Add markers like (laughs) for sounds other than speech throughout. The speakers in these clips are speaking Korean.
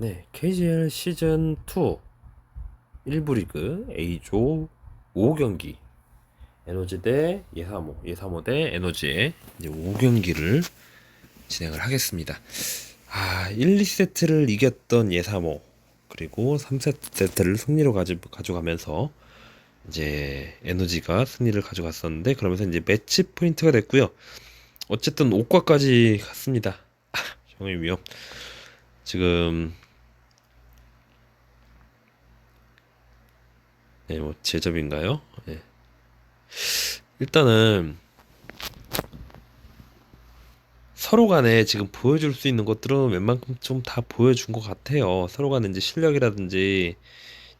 네, KGL 시즌 2 1부 리그 A조 5경기 에너지 대 예사모, 예사모 대 에너지의 이제 5경기를 진행을 하겠습니다. 아, 1, 2세트를 이겼던 예사모 그리고 3세트를 승리로 가지, 가져가면서 이제 에너지가 승리를 가져갔었는데 그러면서 이제 매치 포인트가 됐고요. 어쨌든 5과까지 갔습니다. 아, 형의 위험. 지금 네, 뭐 제접인가요? 네. 일단은 서로 간에 지금 보여줄 수 있는 것들은 웬만큼 좀 다 보여준 것 같아요. 서로 간에 이제 실력이라든지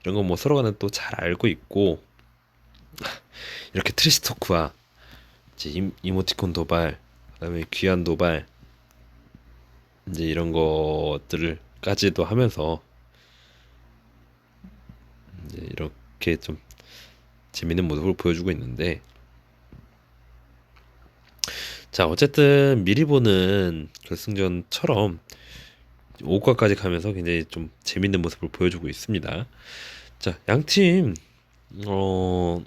이런 거뭐 서로 간에 또 잘 알고 있고 이렇게 트리스토크와 이제 임, 이모티콘 도발, 그다음에 귀한 도발 이제 이런 것들을까지도 하면서 이제 이 렇게 좀 재밌는 모습을 보여주고 있는데 자 어쨌든 미리 보는 결승전처럼 5과까지 가면서 굉장히 좀 재밌는 모습을 보여주고 있습니다. 자 양팀 어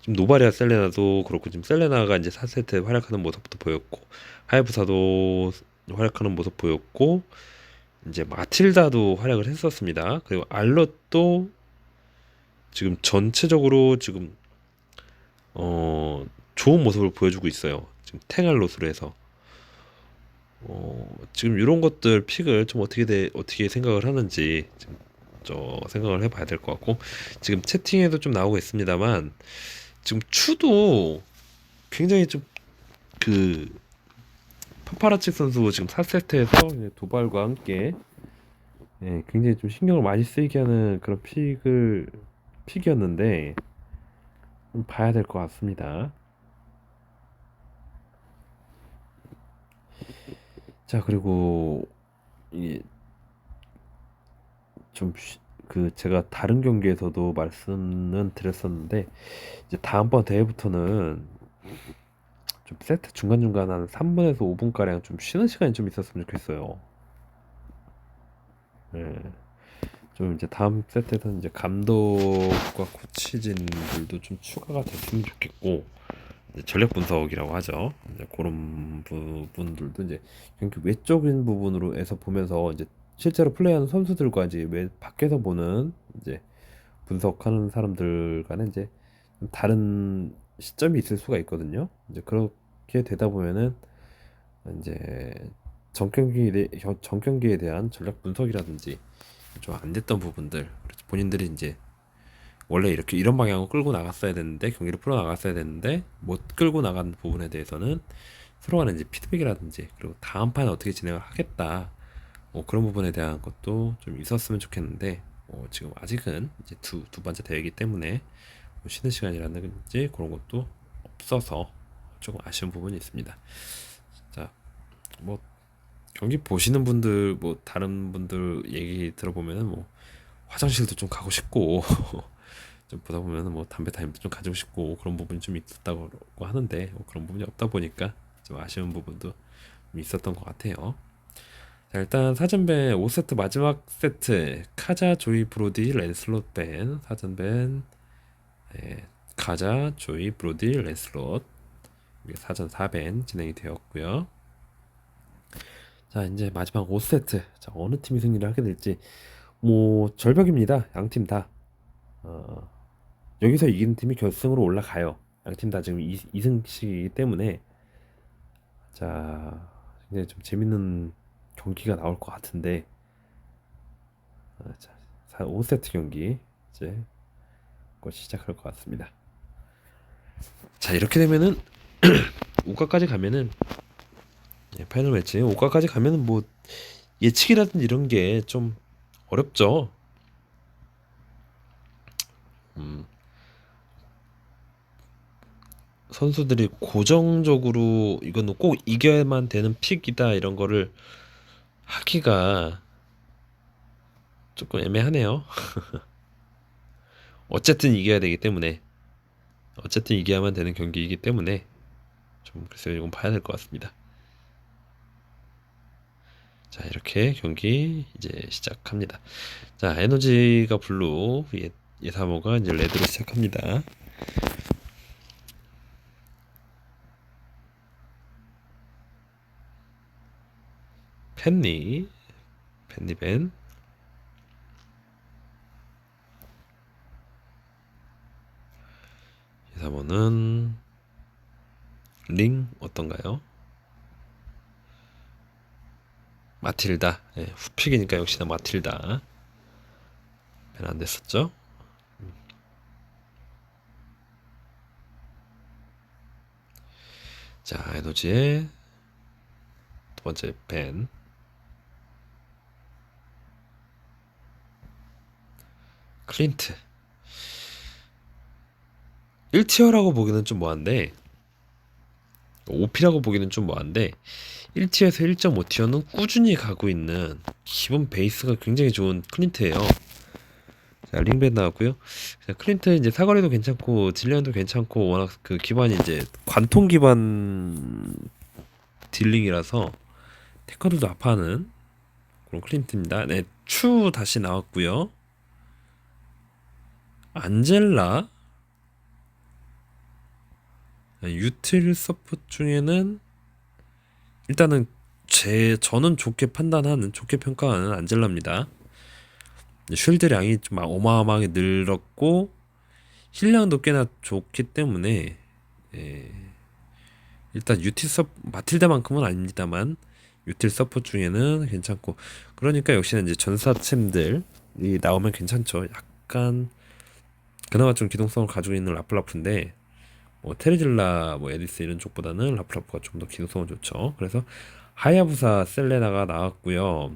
지금 노바리아 셀레나도 그렇고 지금 셀레나가 이제 4세트 활약하는 모습도 보였고 하야부사도 활약하는 모습 보였고 이제 마틸다도 활약을 했었습니다. 그리고 알럿도 지금 전체적으로 지금 어 좋은 모습을 보여주고 있어요. 지금 탱알롯으로 해서 어 지금 이런 것들 픽을 좀 어떻게 돼 어떻게 생각을 하는지 저 생각을 해봐야 될 것 같고 지금 채팅에도 좀 나오고 있습니다만 지금 추도 굉장히 좀 그 파파라치 선수 지금 4세트에서 도발과 함께 예, 굉장히 좀 신경을 많이 쓰이게 하는 그런 픽을 픽이었는데 좀 봐야 될 것 같습니다. 자 그리고 이게 좀그 제가 다른 경기에서도 말씀은 드렸었는데 이제 다음번 대회부터는 좀 세트 중간중간 한 3분에서 5분 가량 좀 쉬는 시간이 좀 있었으면 좋겠어요. 네. 좀 이제 다음 세트에서는 이제 감독과 코치진들도 좀 추가가 됐으면 좋겠고 전력 분석이라고 하죠. 이제 그런 부분들도 이제 경기 외적인 부분으로 해서 보면서 이제 실제로 플레이하는 선수들과 이제 외 밖에서 보는 이제 분석하는 사람들 간에 이제 좀 다른 시점이 있을 수가 있거든요. 이제 그렇게 되다 보면은 이제 전 경기에 대한 전략 분석이라든지 좀 안 됐던 부분들 본인들이 이제 원래 이렇게 이런 방향으로 끌고 나갔어야 되는데 경기를 풀어 나갔어야 되는데 못 끌고 나간 부분에 대해서는 서로 간에 이제 피드백이라든지 그리고 다음 판 어떻게 진행을 하겠다 뭐 그런 부분에 대한 것도 좀 있었으면 좋겠는데 어, 지금 아직은 이제 두, 두 번째 대회이기 때문에 뭐 쉬는 시간이라든지 그런 것도 없어서 조금 아쉬운 부분이 있습니다. 자, 뭐 경기 보시는 분들 뭐 다른 분들 얘기 들어보면은 뭐 화장실도 좀 가고 싶고 (laughs) 좀 보다 보면은 뭐 담배 타임도 좀 가지고 싶고 그런 부분이 좀 있었다고 하는데 뭐 그런 부분이 없다 보니까 좀 아쉬운 부분도 좀 있었던 것 같아요. 자, 일단 사전밴 5세트 마지막 세트 카자 조이 브로디 랜슬롯 밴 사전밴 네, 카자 조이 브로디 랜슬롯 사전 4밴 진행이 되었고요. 자 이제 마지막 5세트. 자 어느 팀이 승리를 하게 될지. 뭐 절벽입니다. 양 팀 다. 어, 여기서 이기는 팀이 결승으로 올라가요. 양 팀 다 지금 2, 2승씩이기 때문에. 자 굉장히 좀 재밌는 경기가 나올 것 같은데. 어, 자 5세트 경기 이제 곧 시작할 것 같습니다. 자 이렇게 되면은 (clears throat) 5가까지 가면은 예, 파이널 매치 5가까지 가면은 뭐 예측이라든지 이런 게 좀 어렵죠. 음, 선수들이 고정적으로 이거는 꼭 이겨야만 되는 픽이다 이런 거를 하기가 조금 애매하네요. (laughs) 어쨌든 이겨야 되기 때문에 어쨌든 이겨야만 되는 경기이기 때문에 좀 글쎄요 이건 봐야 될 것 같습니다. 자, 이렇게 경기 이제 시작합니다. 자, 에너지가 블루, 예, 예사모가 이제 레드로 시작합니다. 펜니, 펜니벤, 예사모는 링 어떤가요? 마틸다. 예, 후픽이니까 역시나 마틸다. 벤안 됐었죠? 자, 에너지의 두 번째 벤. 클린트. 1티어라고 보기는 좀 뭐한데 5피라고 보기는 좀 뭐한데 1티어에서 1.5티어는 꾸준히 가고 있는 기본 베이스가 굉장히 좋은 클린트예요. 자, 링벤 나왔고요. 자, 클린트 이제 사거리도 괜찮고 딜량도 괜찮고 워낙 그 기반이 이제 관통 기반 딜링이라서 테커들도 아파하는 그런 클린트입니다. 네, 추 다시 나왔고요. 안젤라 유틸 서포트 중에는 일단은 제 저는 좋게 판단하는 좋게 평가하는 안젤라입니다. 쉴드량이 좀 어마어마하게 늘었고 힐량도 꽤나 좋기 때문에 예, 일단 유틸 서 마틸다만큼은 아닙니다만 유틸 서포트 중에는 괜찮고 그러니까 역시나 이제 전사챔들이 나오면 괜찮죠. 약간 그나마 좀 기동성을 가지고 있는 라플라프인데 뭐 테레질라, 뭐 에디스 이런 쪽보다는 라플라프가 좀 더 기능성은 좋죠. 그래서 하야부사 셀레나가 나왔고요.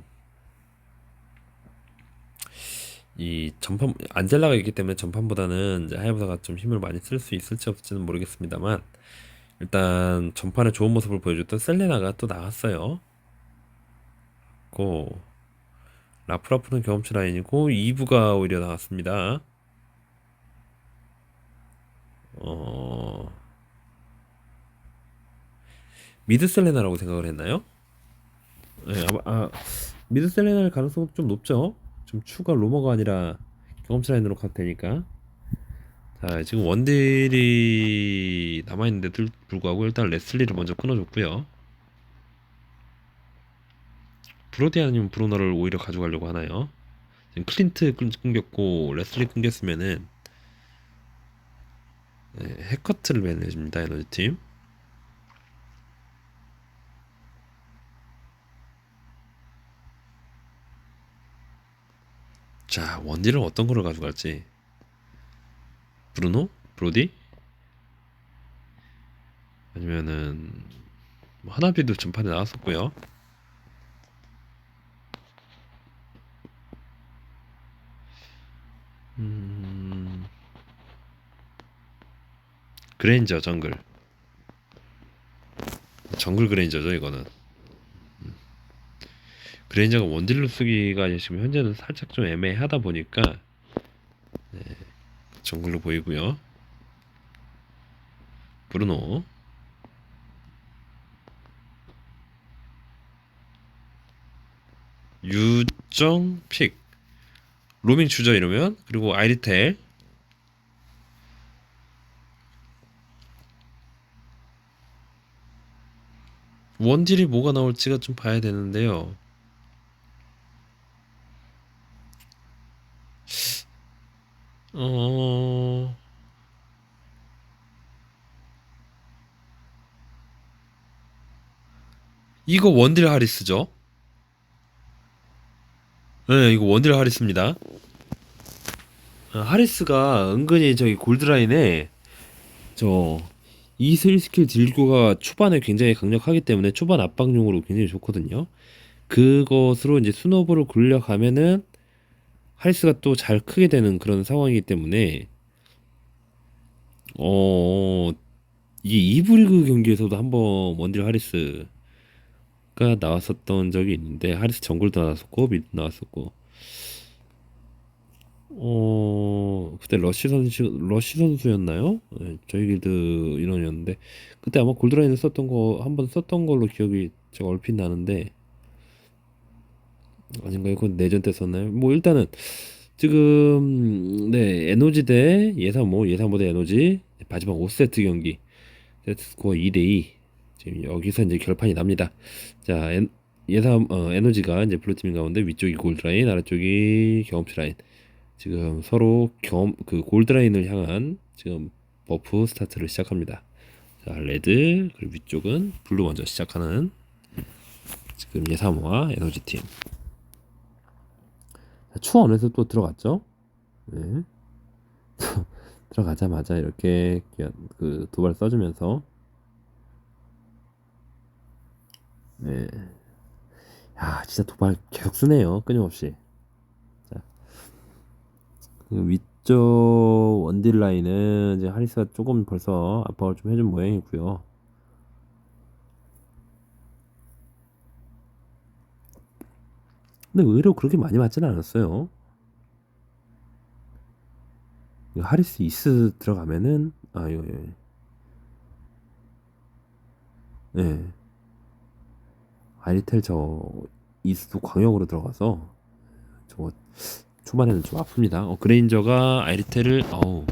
이 전판 안젤라가 있기 때문에 전판보다는 이제 하야부사가 좀 힘을 많이 쓸 수 있을지 없을지는 모르겠습니다만 일단 전판에 좋은 모습을 보여줬던 셀레나가 또 나왔어요. 고 라프라프는 경험치 라인이고 2부가 오히려 나왔습니다. 어... 미드 셀레나라고 생각을 했나요? 네, 아, 아 미드 셀레나일 가능성은 좀 높죠. 좀 추가 로머가 아니라 경험치 라인으로 가도 되니까. 자, 지금 원딜이 남아있는데도 불구하고 일단 레슬리를 먼저 끊어줬고요. 브로디 아니면 브로너를 오히려 가져가려고 하나요? 지금 클린트 끊겼고 레슬리 끊겼으면은 네, 해커트를 매내줍니다 에너지팀 자 원딜은 어떤 거를 가져갈지 브루노? 브로디? 아니면은 뭐 하나비도 전판에 나왔었고요 음... 그레인저 정글. 정글 그레인저죠 이거는. 음. 그레인저가 원딜로 쓰기가 지금 현재는 살짝 좀 애매하다 보니까 네, 정글로 보이고요. 브루노. 유정 픽. 로밍 주저 이러면 그리고 아이리텔 원딜이 뭐가 나올지가 좀 봐야 되는데요. 어... 이거 원딜 하리스죠? 네, 이거 원딜 하리스입니다. 아, 하리스가 은근히 저기 골드라인에 저 이슬 스킬 딜교가 초반에 굉장히 강력하기 때문에 초반 압박용으로 굉장히 좋거든요. 그것으로 이제 스노볼을 굴려가면은 하리스가 또 잘 크게 되는 그런 상황이기 때문에 어 이게 이브리그 경기에서도 한번 원딜 하리스가 나왔었던 적이 있는데 하리스 정글도 나왔었고 미드 나왔었고 어 그때 러시 선수 러시 선수였나요? 네, 저희 길드 인원이었는데 그때 아마 골드라인을 썼던 거 한 번 썼던 걸로 기억이 제가 얼핏 나는데 아닌가요? 그건 내전 때 썼나요? 뭐 일단은 지금 네 에너지 대 예상모 예상모 대 에너지 마지막 5세트 경기 세트 스코어 2대2 지금 여기서 이제 결판이 납니다. 자 엔, 예상 어, 에너지가 이제 블루팀인 가운데 위쪽이 골드라인 아래쪽이 경험치 라인 지금 서로 경험 그 골드라인을 향한 지금 버프 스타트를 시작합니다. 자 레드 그리고 위쪽은 블루 먼저 시작하는 지금 예사모와 에너지 팀. 자, 추원에서 또 들어갔죠. 네. (laughs) 들어가자마자 이렇게 그 도발 써주면서 네. 야 진짜 도발 계속 쓰네요 끊임없이 자, 그 위쪽 원딜 라인은 이제 하리스가 조금 벌써 압박을 좀 해준 모양이고요 근데 의외로 그렇게 많이 맞지는 않았어요 하리스 이스 들어가면은 아 이거 예. 예. 아리텔 저 이스도 광역으로 들어가서 저거 초반에는 좀 아픕니다. 어, 그레인저가 아리텔을 어우.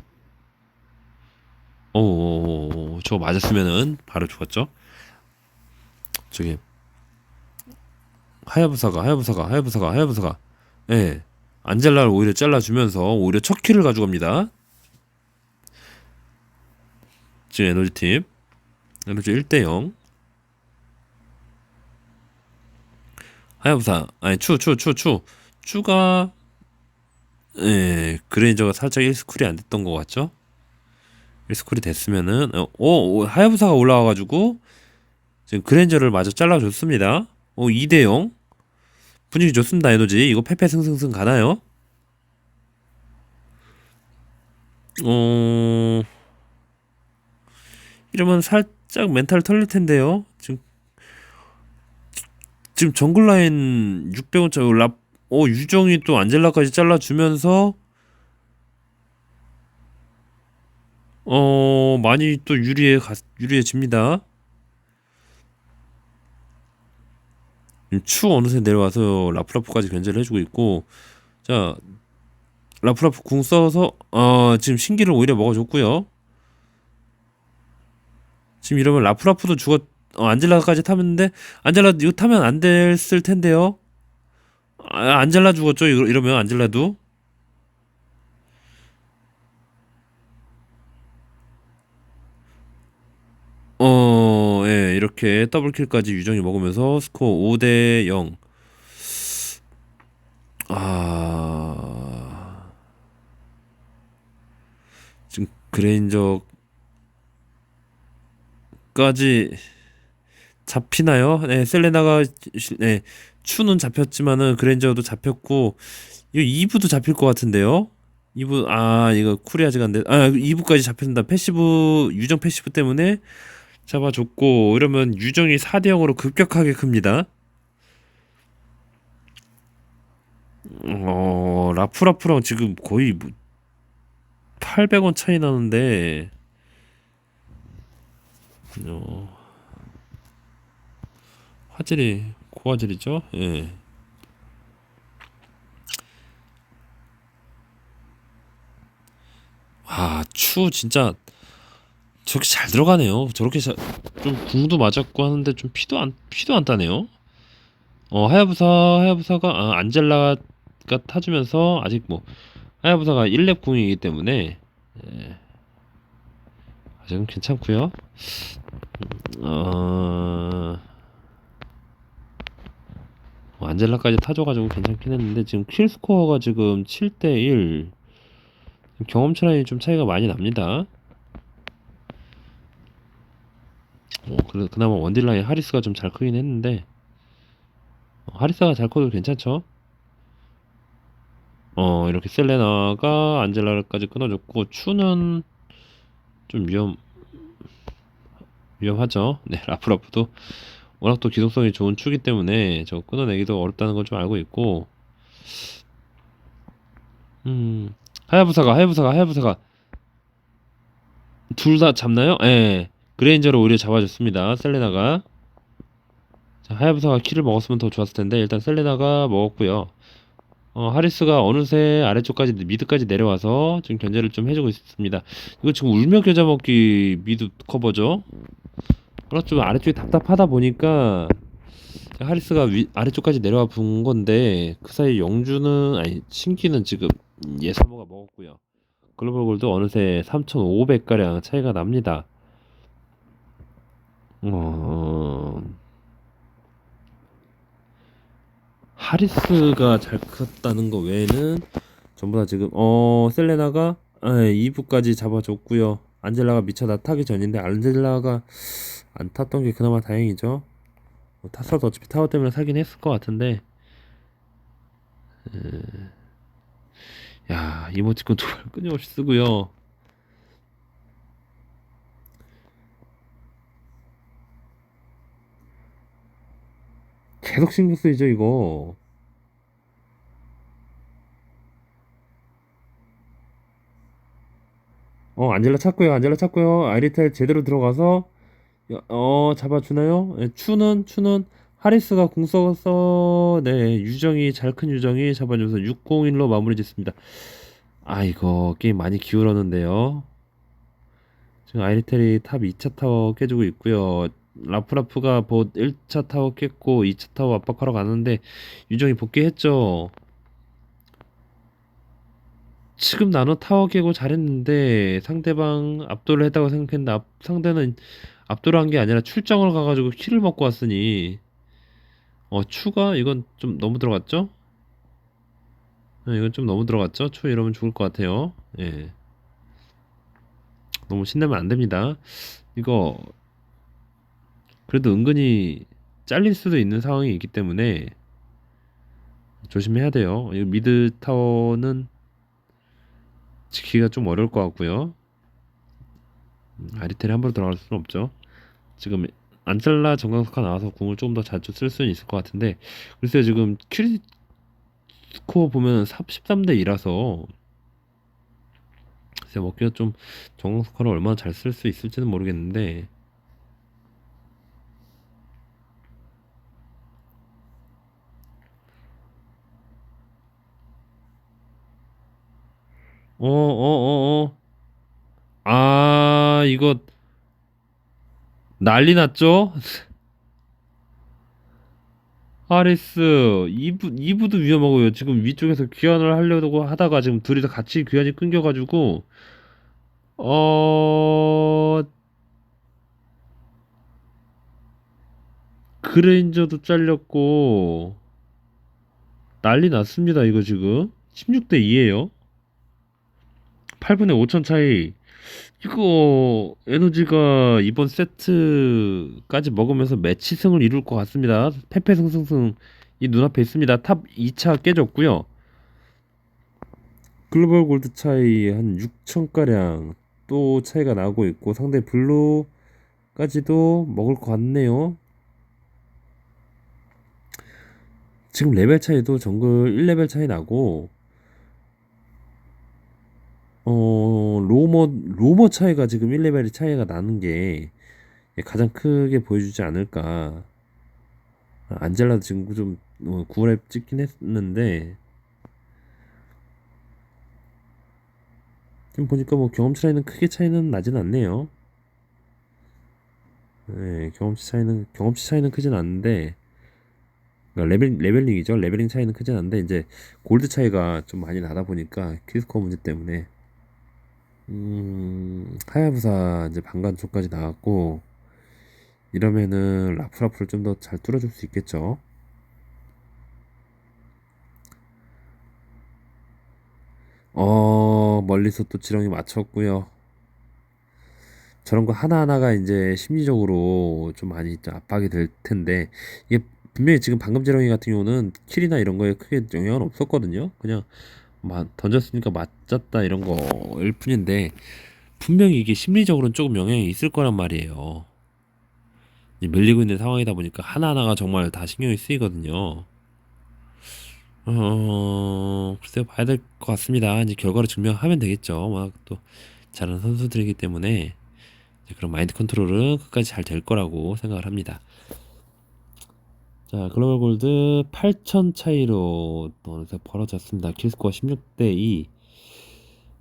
어우 저거 맞았으면은 바로 죽었죠. 저기. 하야부사가 하야부사가 하야부사가 하야부사가. 예. 안젤라를 오히려 잘라주면서 오히려 첫 킬을 가져갑니다. 지금 에너지 팀. 에너지 1대0 하야부사. 아니 추 추 추 추. 추가 예 그레인저가 살짝 1스쿨이 안 됐던 것 같죠? 1스쿨이 됐으면은 어, 오, 하야부사가 올라와 가지고 지금 그레인저를 마저 잘라줬습니다. 오 2대 0 분위기 좋습니다 에너지. 이거 패패 승승승 가나요? 어 이러면 살짝 멘탈 털릴 텐데요. 지금 지금 정글 라인 600원짜리 랍, 어, 유정이 또 안젤라까지 잘라주면서, 어, 많이 또 유리해, 가, 유리해집니다. 추 어느새 내려와서 라프라프까지 견제를 해주고 있고, 자, 라프라프 궁 써서, 어, 지금 신기를 오히려 먹어줬고요. 지금 이러면 라프라프도 죽었, 어, 안젤라까지 타면데 안젤라 이거 타면 안 됐을 텐데요. 아, 안젤라 죽었죠. 이러, 이러면 안젤라도 어, 예, 이렇게 더블킬까지 유정이 먹으면서 스코어 5대 0. 아. 지금 그레인저까지 잡히나요? 네, 셀레나가 네, 추는 잡혔지만은 그랜저도 잡혔고 이거 2부도 잡힐 것 같은데요. 2부 아 이거 쿨이 아직 안 돼. 아 2부까지 잡힌다. 패시브 유정 패시브 때문에 잡아줬고 이러면 유정이 4대 0으로 급격하게 큽니다. 어 라프라프랑 지금 거의 뭐 800원 차이 나는데 어. 화질이 고화질이죠. 예. 아, 추 진짜 저렇게 잘 들어가네요. 저렇게 자, 좀 궁도 맞았고 하는데 좀 피도 안 피도 안 따네요. 어, 하야부사 하야부사가 아, 안젤라가 타주면서 아직 뭐 하야부사가 1렙 궁이기 때문에 예. 아직은 괜찮고요. 어... 뭐 안젤라까지 타줘가지고 괜찮긴 했는데 지금 킬 스코어가 지금 7대1 경험치 라인이 좀 차이가 많이 납니다. 어, 그래, 그나마 원딜 라인 하리스가 좀 잘 크긴 했는데 어, 하리스가 잘 커도 괜찮죠? 어 이렇게 셀레나가 안젤라까지 끊어줬고 추는 좀 위험 위험하죠? (laughs) 네 라프라프도 워낙 또 기동성이 좋은 추기 때문에 저 끊어내기도 어렵다는 걸 좀 알고 있고 음 하야부사가 하야부사가 하야부사가 둘 다 잡나요? 예 그레인저를 오히려 잡아줬습니다 셀레나가 자, 하야부사가 키를 먹었으면 더 좋았을 텐데 일단 셀레나가 먹었고요. 어, 하리스가 어느새 아래쪽까지 미드까지 내려와서 지금 견제를 좀 해주고 있습니다. 이거 지금 울며 겨자 먹기 미드 커버죠. 그렇죠. 좀 아래쪽이 답답하다 보니까 하리스가 위, 아래쪽까지 내려와 본 건데 그 사이 영주는 아니 신기는 지금 예사모가 먹었고요. 글로벌 골드 어느새 3,500가량 차이가 납니다. 어... 하리스가 잘 컸다는 거 외에는 전부 다 지금 어 셀레나가 아, 2부까지 잡아줬고요. 안젤라가 미쳐 나 타기 전인데 안젤라가 안 탔던 게 그나마 다행이죠. 뭐 탔어도 어차피 타워 때문에 사긴 했을 것 같은데 에... 야 이모티콘 도발 끊임없이 쓰고요. 계속 신경 쓰이죠 이거. 어 안젤라 찾고요 안젤라 찾고요 아이리텔 제대로 들어가서 어 잡아주나요? 예, 추는 추는 하리스가 공 써서 네 유정이 잘 큰 유정이 잡아줘서 601로 마무리 짓습니다. 아 이거 게임 많이 기울었는데요. 지금 아이리텔이 탑 2차 타워 깨주고 있고요. 라프라프가 보 1차 타워 깼고 2차 타워 압박하러 가는데 유정이 복귀했죠. 지금 나노 타워 깨고 잘했는데 상대방 압도를 했다고 생각했는데 앞, 상대는 압도를 한 게 아니라 출장을 가가지고 킬을 먹고 왔으니 어 추가 이건 좀 너무 들어갔죠? 네, 이건 좀 너무 들어갔죠? 추 이러면 죽을 것 같아요. 예. 너무 신나면 안 됩니다. 이거 그래도 은근히 잘릴 수도 있는 상황이 있기 때문에 조심해야 돼요. 이 미드 타워는 지키기가 좀 어려울 것 같고요. 음, 아리텔이 함부로 들어갈 수는 없죠. 지금 안젤라 정강석화 나와서 궁을 조금 더 자주 쓸 수는 있을 것 같은데 글쎄요 지금 큐리 스코어 보면 13대 2라서 글쎄 먹기가 좀 정강석화를 얼마나 잘 쓸 수 있을지는 모르겠는데 어, 어, 어, 어. 아, 이거 난리 났죠? 하리스 2부 2부도 위험하고요. 지금 위쪽에서 귀환을 하려고 하다가 지금 둘이서 같이 귀환이 끊겨가지고 어 그레인저도 잘렸고 난리 났습니다. 이거 지금 16대 2예요. 8분의 5천 차이. 이거 에너지가 이번 세트까지 먹으면서 매치승을 이룰 것 같습니다. 패패승승승 이 눈앞에 있습니다. 탑 2차 깨졌고요. 글로벌 골드 차이 한 6천가량 또 차이가 나고 있고 상대 블루까지도 먹을 것 같네요. 지금 레벨 차이도 정글 1레벨 차이 나고 어, 로머, 로머 차이가 지금 1레벨의 차이가 나는 게 가장 크게 보여주지 않을까. 안젤라도 지금 좀 어, 9렙 찍긴 했는데, 지금 보니까 뭐 경험치 차이는 크게 차이는 나진 않네요. 네, 경험치 차이는, 경험치 차이는 크진 않는데, 그러니까 레벨, 레벨링이죠. 레벨링 차이는 크진 않은데, 이제 골드 차이가 좀 많이 나다 보니까 퀴스코어 문제 때문에 음, 하야부사 이제 방관초까지 나왔고 이러면은 라프라프를 좀 더 잘 뚫어줄 수 있겠죠. 어, 멀리서 또 지렁이 맞췄고요. 저런 거 하나하나가 이제 심리적으로 좀 많이 좀 압박이 될 텐데 이게 분명히 지금 방금 지렁이 같은 경우는 킬이나 이런 거에 크게 영향은 없었거든요. 그냥 막 던졌으니까 맞았다 이런 거일 뿐인데 분명히 이게 심리적으로는 조금 영향이 있을 거란 말이에요. 밀리고 있는 상황이다 보니까 하나하나가 정말 다 신경이 쓰이거든요. 어, 글쎄요, 봐야 될 것 같습니다. 이제 결과를 증명하면 되겠죠. 워낙 또 잘하는 선수들이기 때문에 그런 마인드 컨트롤은 끝까지 잘 될 거라고 생각을 합니다. 자, 글로벌 골드 8천 차이로 어느새 벌어졌습니다. 킬스코어 16대 2.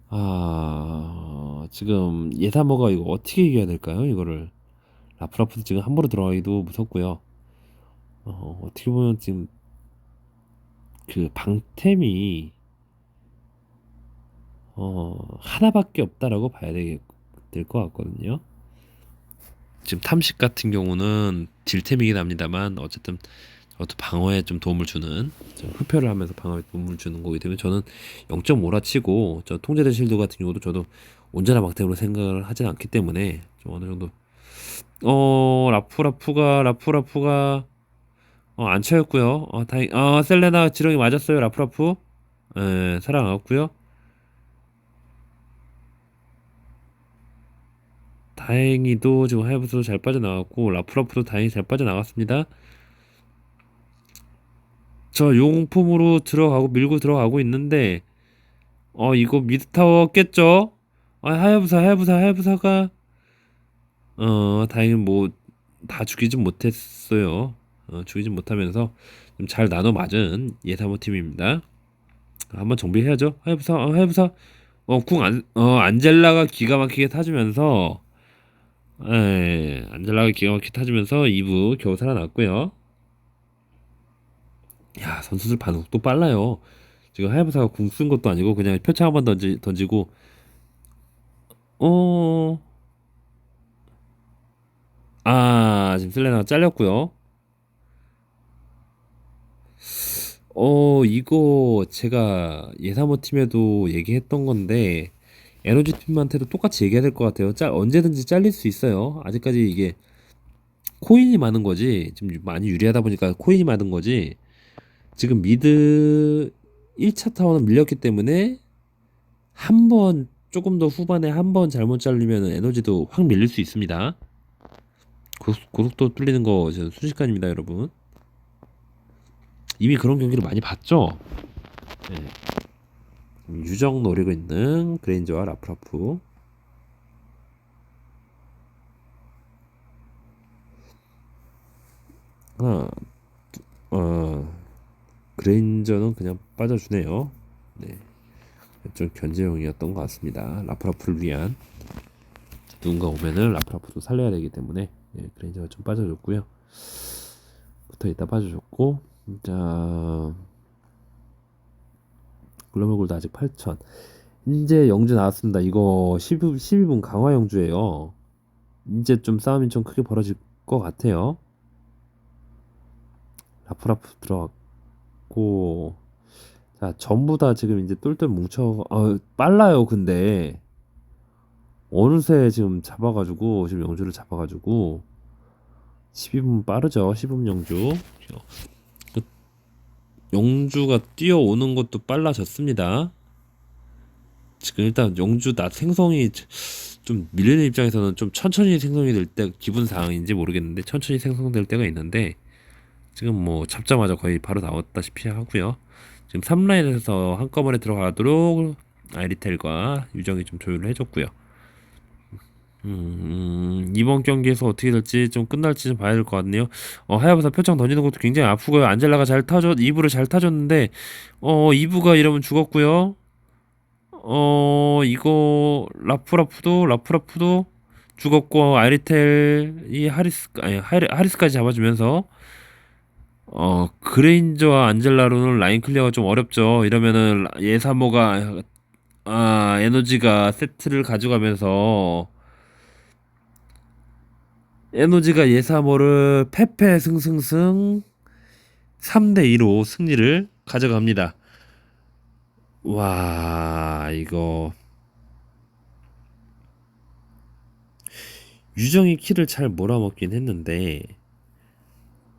아, 지금 예사모가 이거 어떻게 이겨야 될까요? 이거를. 라프라프도 지금 함부로 들어가기도 무섭고요. 어, 어떻게 보면 지금 그 방템이 어, 하나밖에 없다라고 봐야 될 것 같거든요. 지금 탐식 같은 경우는 딜템이긴 합니다만 어쨌든 저도 방어에 좀 도움을 주는 좀 흡혈을 하면서 방어에 도움을 주는 거기 때문에 저는 0.5라 치고 저 통제된 실드 같은 경우도 저도 온전한 방템으로 생각을 하진 않기 때문에 좀 어느 정도 어 라프라프가 라프라프가 어, 안 차였고요. 어, 다행 어 셀레나 지렁이 맞았어요. 라프라프 예 살아나갔고요. 다행히도 지금 하야부스도 잘 빠져나갔고 라프라프도 다행히 잘 빠져나갔습니다. 저 용품으로 들어가고 밀고 들어가고 있는데 어 이거 미드타워 깼죠? 아 하야부사 하야부사 하야부사가 어 다행히 뭐 다 죽이진 못했어요. 어, 죽이진 못하면서 좀 잘 나눠 맞은 예사모 팀입니다. 한번 정비해야죠. 하야부사 어, 하야부사 어궁안 어, 안젤라가 기가 막히게 타주면서 예, 안젤라가 기가 막히게 타주면서 2부 겨우 살아났고요. 야, 선수들 반응도 빨라요. 지금 하야부사가 궁 쓴 것도 아니고 그냥 표창 한번 던지, 던지고 어... 아, 지금 슬레나가 잘렸고요. 어, 이거 제가 예사모 팀에도 얘기했던 건데 에너지 팀한테도 똑같이 얘기해야 될 것 같아요. 짤 언제든지 잘릴 수 있어요. 아직까지 이게 코인이 많은 거지. 지금 많이 유리하다 보니까 코인이 많은 거지. 지금 미드 1차 타워는 밀렸기 때문에 한 번 조금 더 후반에 한 번 잘못 잘리면 에너지도 확 밀릴 수 있습니다. 고속, 고속도 뚫리는 거 순식간입니다, 여러분. 이미 그런 경기를 많이 봤죠. 네. 유정 노리고 있는 그레인저와 라프라프. 하나, 두- 어, 그레인저는 그냥 빠져주네요. 네. 좀 견제용이었던 것 같습니다. 라프라프를 위한 누군가 오면은 라프라프도 살려야 되기 때문에 예, 그레인저가 좀 빠져줬고요. 붙어 있다 빠져줬고 자 글로벌 골드 아직 8천 이제 영주 나왔습니다. 이거 12, 12분 강화 영주예요. 이제 좀 싸움이 좀 크게 벌어질 것 같아요. 라프라프 들어갔고 자 전부 다 지금 이제 똘똘 뭉쳐 어, 빨라요 근데 어느새 지금 잡아가지고 지금 영주를 잡아가지고 12분 빠르죠 12분 영주 그 영주가 뛰어오는 것도 빨라졌습니다. 지금 일단 영주 낮 생성이 좀 밀리는 입장에서는 좀 천천히 생성이 될 때 기분 상황인지 모르겠는데 천천히 생성될 때가 있는데 지금 뭐 잡자마자 거의 바로 나왔다시피 하고요. 지금 3라인에서 한꺼번에 들어가도록 아이리텔과 유정이 좀 조율을 해줬고요 음, 이번 경기에서 어떻게 될지 좀 끝날지 좀 봐야 될 것 같네요. 어, 하야부사 표창 던지는 것도 굉장히 아프고요. 안젤라가 잘 타줬, 2부를 잘 타줬는데, 어, 2부가 이러면 죽었고요. 어, 이거, 라프라프도, 라프라프도 죽었고, 아리텔이 하리스, 아니, 하리, 하리스까지 잡아주면서, 어, 그레인저와 안젤라로는 라인 클리어가 좀 어렵죠. 이러면은 예사모가, 아, 에너지가 세트를 가져가면서, 에너지가 예사모를 패패 승승승 3대 2로 승리를 가져갑니다. 와, 이거 유정이 키를 잘 몰아먹긴 했는데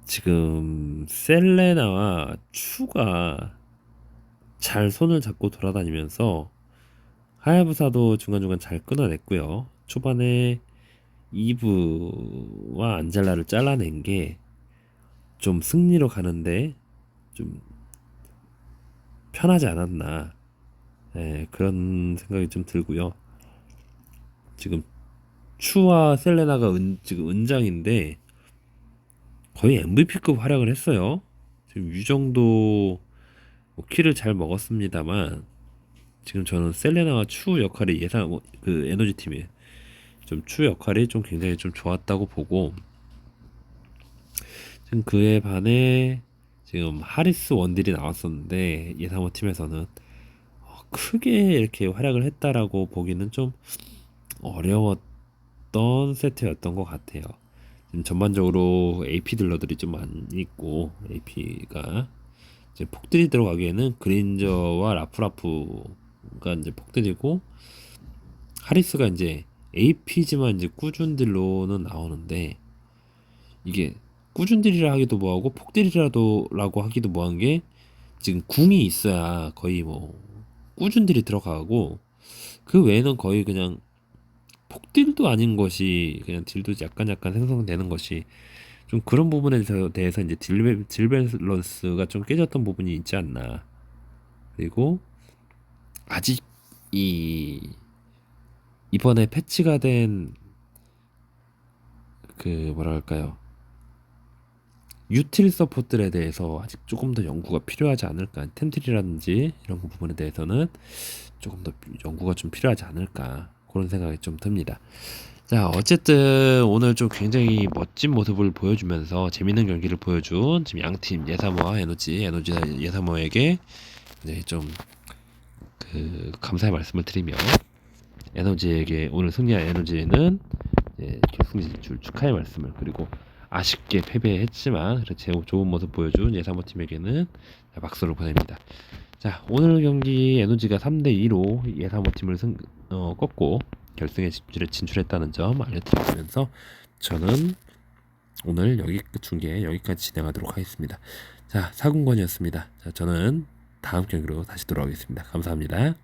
지금 셀레나와 추가 잘 손을 잡고 돌아다니면서 하야부사도 중간중간 잘 끊어냈고요. 초반에 이브와 안젤라를 잘라낸 게 좀 승리로 가는데 좀 편하지 않았나 예, 그런 생각이 좀 들고요. 지금 추와 셀레나가 은, 지금 은장인데 거의 MVP급 활약을 했어요. 지금 유정도 뭐 키를 잘 먹었습니다만 지금 저는 셀레나와 추 역할이 예상 그 에너지 팀에 좀 추 역할이 좀 굉장히 좀 좋았다고 보고 지금 그에 반해 지금 하리스 원딜이 나왔었는데 예상호 팀에서는 어, 크게 이렇게 활약을 했다라고 보기는 좀 어려웠던 세트였던 것 같아요. 지금 전반적으로 AP 딜러들이 좀 많이 있고 AP가 이제 폭들이 들어가기에는 그린저와 라프라프가 이제 폭들이고 하리스가 이제 AP지만 이제 꾸준 딜로는 나오는데 이게 꾸준 딜이라 하기도 뭐하고 폭딜이라도라고 하기도 뭐한 게 지금 궁이 있어야 거의 뭐 꾸준 딜이 들어가고 그 외에는 거의 그냥 폭딜도 아닌 것이 그냥 딜도 약간 약간 생성되는 것이 좀 그런 부분에 대해서, 대해서 이제 딜, 딜 밸런스가 좀 깨졌던 부분이 있지 않나. 그리고 아직 이 이번에 패치가 된 그 뭐랄까요? 유틸 서포트에 대해서 아직 조금 더 연구가 필요하지 않을까? 템트리라든지 이런 부분에 대해서는 조금 더 연구가 좀 필요하지 않을까? 그런 생각이 좀 듭니다. 자 어쨌든 오늘 좀 굉장히 멋진 모습을 보여주면서 재밌는 경기를 보여준 지금 양팀 예사모와 에너지 에너지 예사모에게 이제 좀 그 감사의 말씀을 드리며 에너지에게 오늘 승리한 에너지는 이제 결승 진출 축하의 말씀을 그리고 아쉽게 패배했지만 그렇게 좋은 모습 보여준 예사모 팀에게는 박수를 보냅니다. 자 오늘 경기 에너지가 3대 2로 예사모 팀을 승, 어, 꺾고 결승에 진출했다는 점 알려드리면서 저는 오늘 여기 중계 여기까지 진행하도록 하겠습니다. 자 사군권이었습니다. 자 저는 다음 경기로 다시 돌아오겠습니다. 감사합니다.